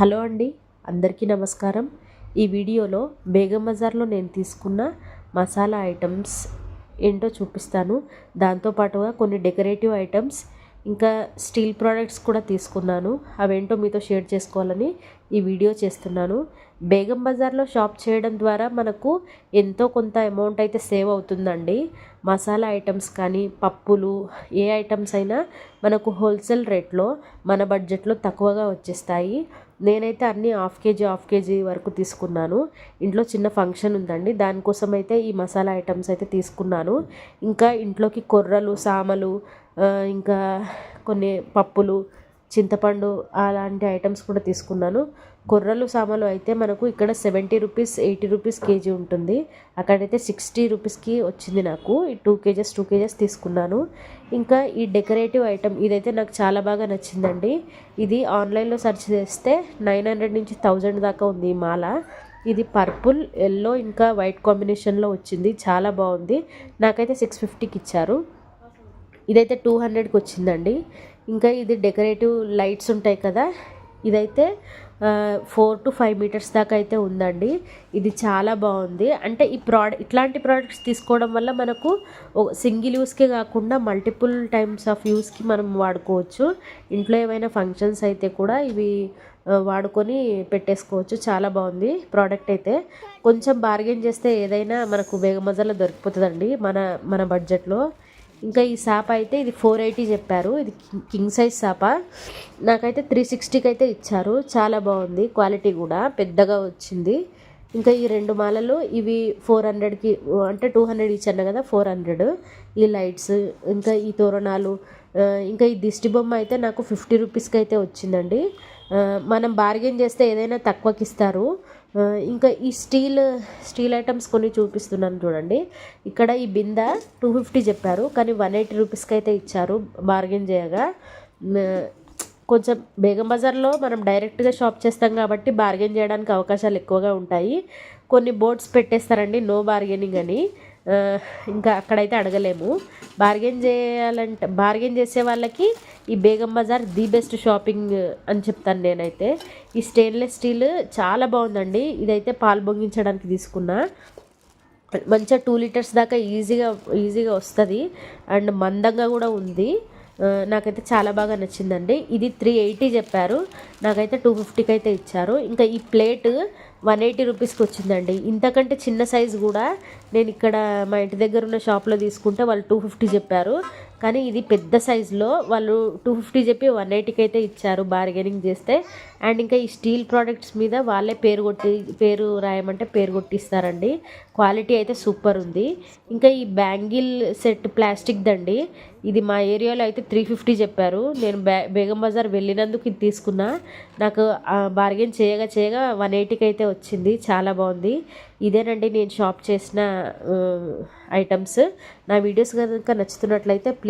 Hello అండి అందరికీ నమస్కారం. ఈ వీడియోలో బేగం బజార్లో నేను తీసుకున్న మసాలా ఐటమ్స్ ఏంటో చూపిస్తాను. దాంతోపాటుగా కొన్ని డెకరేటివ్ ఐటమ్స్ ఇంకా స్టీల్ ప్రోడక్ట్స్ కూడా తీసుకున్నాను. అవేంటో మీతో షేర్ చేసుకోవాలని ఈ వీడియో చేస్తున్నాను. బేగం బజార్లో షాప్ చేయడం ద్వారా మనకు ఎంతో కొంత అమౌంట్ అయితే సేవ్ అవుతుందండి. మసాలా ఐటమ్స్ కానీ పప్పులు ఏ ఐటమ్స్ అయినా మనకు హోల్సేల్ రేట్లో మన బడ్జెట్లో తక్కువగా వచ్చేస్తాయి. నేనైతే అన్నీ హాఫ్ కేజీ హాఫ్ కేజీ వరకు తీసుకున్నాను. ఇంట్లో చిన్న ఫంక్షన్ ఉందండి. దానికోసం అయితే ఈ మసాలా ఐటమ్స్ అయితే తీసుకున్నాను. ఇంకా ఇంట్లోకి కొర్రలు సామలు ఇంకా కొన్ని పప్పులు చింతపండు అలాంటి ఐటమ్స్ కూడా తీసుకున్నాను. కొర్రలు సామాలు అయితే మనకు ఇక్కడ seventy rupees eighty rupees kg ఉంటుంది. అక్కడైతే సిక్స్టీ రూపీస్కి వచ్చింది నాకు. ఈ టూ కేజెస్ టూ కేజెస్ తీసుకున్నాను. ఇంకా ఈ డెకరేటివ్ ఐటమ్ ఇదైతే నాకు చాలా బాగా నచ్చిందండి. ఇది ఆన్లైన్లో సెర్చ్ చేస్తే నైన్ హండ్రెడ్ నుంచి థౌజండ్ దాకా ఉంది ఈ మాల. ఇది పర్పుల్ ఎల్లో ఇంకా వైట్ కాంబినేషన్లో వచ్చింది. చాలా బాగుంది. నాకైతే సిక్స్ ఫిఫ్టీకి ఇచ్చారు. ఇదైతే టూ హండ్రెడ్కి వచ్చిందండి. ఇంకా ఇది డెకరేటివ్ లైట్స్ ఉంటాయి కదా ఇదైతే ఫోర్ టు ఫైవ్ మీటర్స్ దాకా అయితే ఉందండి. ఇది చాలా బాగుంది. అంటే ఈ ప్రోడక్ట్ ఇట్లాంటి ప్రోడక్ట్స్ తీసుకోవడం వల్ల మనకు సింగిల్ యూస్కే కాకుండా మల్టిపుల్ టైమ్స్ ఆఫ్ యూస్కి మనం వాడుకోవచ్చు. ఇంట్లో ఏమైనా ఫంక్షన్స్ అయితే కూడా ఇవి వాడుకొని పెట్టేసుకోవచ్చు. చాలా బాగుంది ప్రోడక్ట్ అయితే. కొంచెం బార్గెన్ చేస్తే ఏదైనా మనకు బేగమజాలో దొరికిపోతుందండి మన మన బడ్జెట్లో. ఇంకా ఈ సాప అయితే ఇది ఫోర్ ఎయిటీ చెప్పారు. ఇది కింగ్ సైజ్ సాప. నాకైతే త్రీ సిక్స్టీకి అయితే ఇచ్చారు. చాలా బాగుంది. క్వాలిటీ కూడా పెద్దగా వచ్చింది. ఇంకా ఈ రెండు మాలలు ఇవి ఫోర్ హండ్రెడ్కి అంటే టూ హండ్రెడ్ ఇచ్చాను కదా ఫోర్ హండ్రెడ్ ఈ లైట్స్ ఇంకా ఈ తోరణాలు ఇంకా ఈ దిష్టి బొమ్మ అయితే నాకు ఫిఫ్టీ రూపీస్కి అయితే వచ్చిందండి. మనం బార్గెన్ చేస్తే ఏదైనా తక్కువకి ఇస్తారు ఇంకా ఈ స్టీల్ స్టీల్ ఐటమ్స్ కొన్ని చూపిస్తున్నాను చూడండి. ఇక్కడ ఈ బింద టూ ఫిఫ్టీ చెప్పారు కానీ వన్ ఎయిటీ రూపీస్కి అయితే ఇచ్చారు బార్గెన్ చేయగా. కొంచెం బేగం బజార్లో మనం డైరెక్ట్గా షాప్ చేస్తాం కాబట్టి బార్గెన్ చేయడానికి అవకాశాలు ఎక్కువగా ఉంటాయి. కొన్ని బోర్డ్స్ పెట్టేస్తారండి నో బార్గెనింగ్ అని. ఇంకా అక్కడైతే అడగలేము. బార్గెన్ చేయాలంటే బార్గెన్ చేసే వాళ్ళకి ఈ Begum Bazaar the best shopping అని చెప్తాను నేనైతే. ఈ స్టెయిన్లెస్ స్టీల్ చాలా బాగుందండి. ఇదైతే పాలు బొంగించడానికి తీసుకున్నా. మంచిగా టూ లీటర్స్ దాకా ఈజీగా ఈజీగా వస్తుంది. అండ్ మందంగా కూడా ఉంది. నాకైతే చాలా బాగా నచ్చిందండి. ఇది త్రీ ఎయిటీ చెప్పారు. నాకైతే టూ ఫిఫ్టీకి అయితే ఇచ్చారు. ఇంకా ఈ ప్లేట్ వన్ ఎయిటీ రూపీస్కి వచ్చిందండి. ఇంతకంటే చిన్న సైజు కూడా నేను ఇక్కడ మా ఇంటి దగ్గర ఉన్న షాప్లో తీసుకుంటే వాళ్ళు టూ ఫిఫ్టీ చెప్పారు. కానీ ఇది పెద్ద సైజులో వాళ్ళు టూ ఫిఫ్టీ చెప్పి వన్ ఎయిటీకి అయితే ఇచ్చారు బార్గెనింగ్ చేస్తే. అండ్ ఇంకా ఈ స్టీల్ ప్రోడక్ట్స్ మీద వాళ్ళే పేరు కొట్టి పేరు రాయమంటే పేరు కొట్టిస్తారండి. క్వాలిటీ అయితే సూపర్ ఉంది. ఇంకా ఈ బ్యాంగిల్ సెట్ ప్లాస్టిక్ దండి. ఇది మా ఏరియాలో అయితే త్రీ ఫిఫ్టీ చెప్పారు. నేను బేగం బజార్ వెళ్ళినందుకు ఇది తీసుకున్నా. నాకు బార్గెన్ చేయగా చేయగా వన్ ఎయిటీకి అయితే వచ్చింది. చాలా బాగుంది. ఇదేనండి నేను షాప్ చేసిన ఐటమ్స్ నా వీడియోస్ కనుక నచ్చుతున్నట్లయితే please